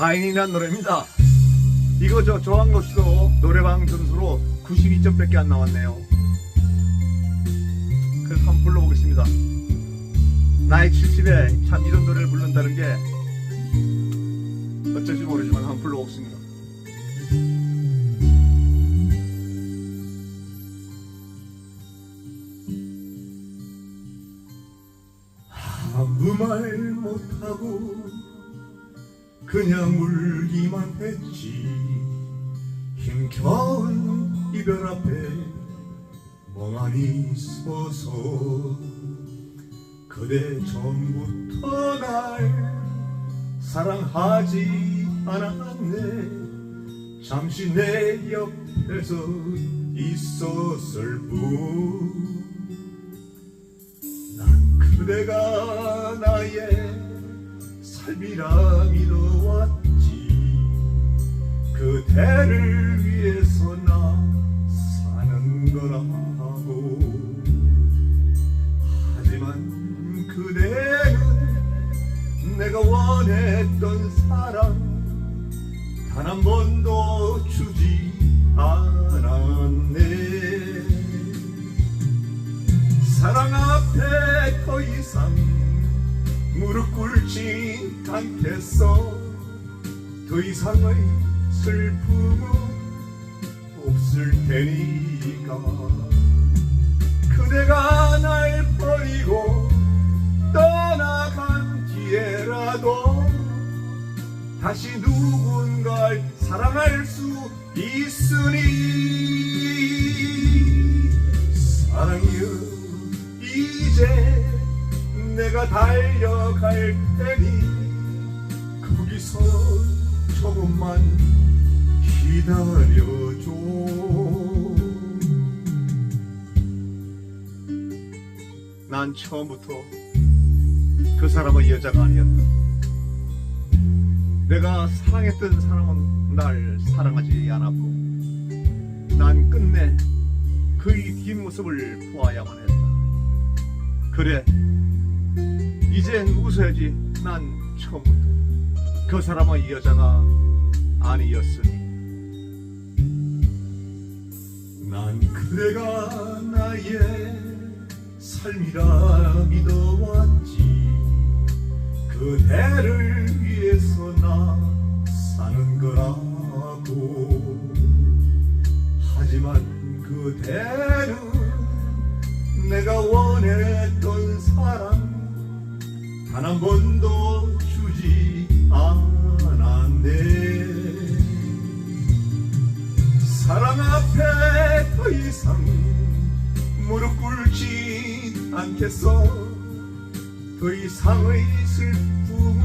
가인이라는 노래입니다. 이거 저 조항로 씨도 노래방 점수로 92점밖에 안 나왔네요. 그래서 한번 불러보겠습니다. 나이 70에 참 이런 노래를 부른다는 게 어쩔지 모르지만 한번 불러보겠습니다. 아무 말 못하고 그냥 울기만 했지. 힘겨운 이별 앞에 멍하니 서서 그대 전부터 날 사랑하지 않았네. 잠시 내 옆에서 있었을 뿐. 난 그대가 나의 삶이라 믿어왔지. 그대를 위해서 나 사는 거라고. 하지만 그대는 내가 원했던 사랑 단 한 번도 주지 않았네. 사랑 앞에 더 이상 꿇진 않겠어 더 이상의 슬픔은 없을 테니까. 그대가 날 버리고 떠나간 뒤에라도 다시 누군가를 사랑할 수 있으니 내가 달려갈 테니 거기서 조금만 기다려줘. 난 처음부터 그 사람은 여자가 아니었다. 내가 사랑했던 사람은 날 사랑하지 않았고 난 끝내 그의 뒷모습을 보아야만 했다. 그래 이젠 웃어야지. 난 처음부터. 그 사람은 이 여자가 아니었으니. 난 그대가 나의 삶이라 믿어왔지. 그대를 위해서 나 사는 거라고. 하지만 그대 단 한 번도 주지 않았네. 사랑 앞에 더 이상 무릎 꿇지 않겠어. 더 이상의 슬픔은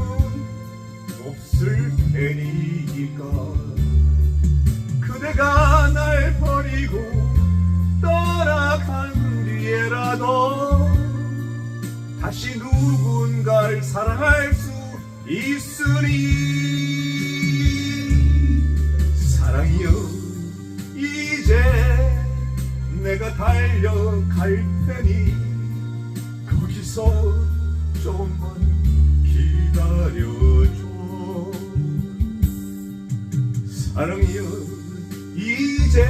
없을 테니까. 그대가 날 버리고 떠나간 뒤에라도 다시 누군가를 사랑할 수 있으니. 사랑이여 이제 내가 달려갈 테니 거기서 조금만 기다려줘. 사랑이여 이제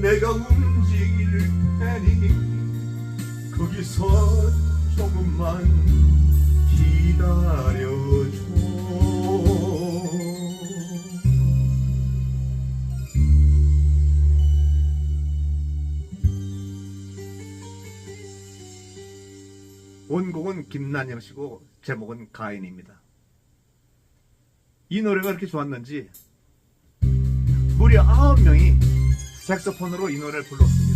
내가 움직일 테니 거기서 조금만 기다려줘 원곡은 김난영 씨고 제목은 가인입니다. 이 노래가 그렇게 좋았는지 무려 아홉 명이 색소폰으로 이 노래를 불렀습니다.